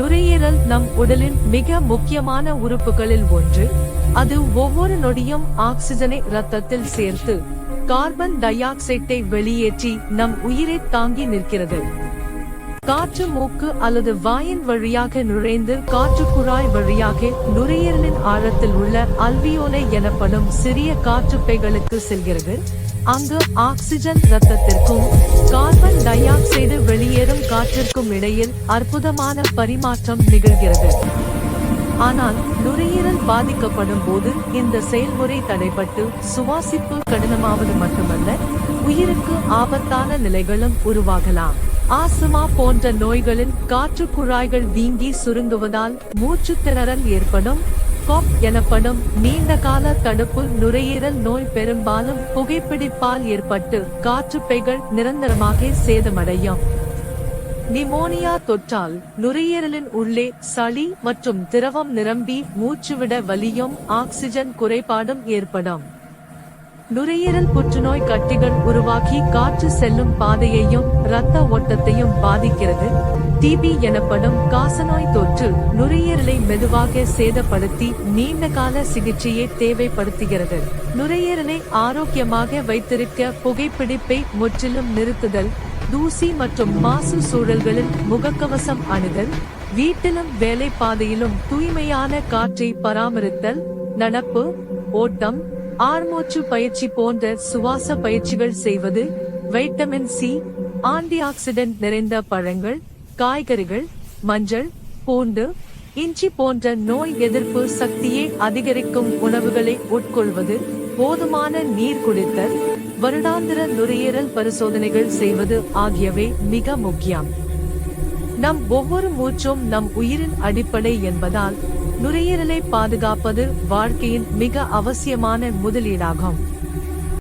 நுரையீரல் நம் உடலின் மிக முக்கியமான உறுப்புகளில் ஒன்று. அது ஒவ்வொரு நொடியும் ஆக்சிஜனை இரத்தத்தில் சேர்த்து கார்பன் டை ஆக்சைடை வெளியேற்றி நம் உயிரை தாங்கி நிற்கிறது. காற்று மூக்கு அல்லது வாயின் வழியாக நுழைந்து காற்று குழாய் வழியாக நுரையீரலின் ஆழத்தில் உள்ள அல்வியோலை எனப்படும் சிறிய காற்றுப்பைகளுக்கு செல்கிறது. அங்கு ஆக்சிஜன் இரத்தத்திற்கும் கார்பன் டை ஆக்சைடு வெளியேறும் காற்றிற்கும் இடையில் அற்புதமான பரிமாற்றம் நிகழ்கிறது. ஆனால் நுரையீரல் பாதிக்கப்படும் போது இந்த செயல்முறை தடைபட்டு சுவாசிப்பு கடினமாவது மட்டுமல்ல உயிருக்கு ஆபத்தான நிலைகளும் உருவாகலாம். ஆஸ்துமா போன்ற நோய்களில் காற்று குழாய்கள் வீங்கி சுருங்குவதால் மூச்சுத்திணறல் ஏற்படும். காப் எனப்படும் நீண்ட கால தடுப்பு நுரையீரல் நோய் பெரும்பாலும் புகைப்பிடிப்பால் ஏற்பட்டு காற்றுப்பைகள் நிரந்தரமாக சேதமடையும். நிமோனியா தொற்றால் நுரையீரலின் உள்ளே சளி மற்றும் திரவம் நிரம்பி மூச்சுவிட வலியும் ஆக்சிஜன் குறைபாடும் ஏற்படும். நுரையீரல் புற்றுநோய் கட்டிகள் உருவாக்கி காற்று செல்லும் பாதையையும் இரத்த ஓட்டத்தையும் பாதிக்கிறது. டிபி எனப்படும் காசநோய் தொற்று நுரையீரலை மெதுவாக சேதப்படுத்தி நீண்ட கால சிகிச்சையை தேவைப்படுத்துகிறது. நுரையீரலை ஆரோக்கியமாக வைத்திருக்க புகைப்பிடிப்பை முற்றிலும் நிறுத்துதல் தூசி மற்றும் மாசு சூழல்களில் முகக்கவசம் அணுதல் வீட்டிலும் வேலை பாதையிலும் தூய்மையான காற்றை பராமரித்தல் நடப்பு ஓட்டம் ஆர்மூச்சு பயிற்சி போன்ற சுவாச பயிற்சிகள் செய்வது வைட்டமின் சி ஆன்டி ஆக்சிடென்ட் நிறைந்த பழங்கள் காய்கறிகள் மஞ்சள் பூண்டு இஞ்சி போன்ற நோய் எதிர்ப்பு சக்தியை அதிகரிக்கும் உணவுகளை உட்கொள்வது போதுமான நீர் குடித்தல் வருடாந்திர நுரையீரல் பரிசோதனைகள் செய்வது ஆகியவை மிக முக்கியம். நம் ஒவ்வொரு மூச்சும் நம் உயிரின் அடிப்படை என்பதால் நுரையீரலை பாதுகாப்பது வாழ்க்கையின் மிக அவசியமான முதலீடாகும்.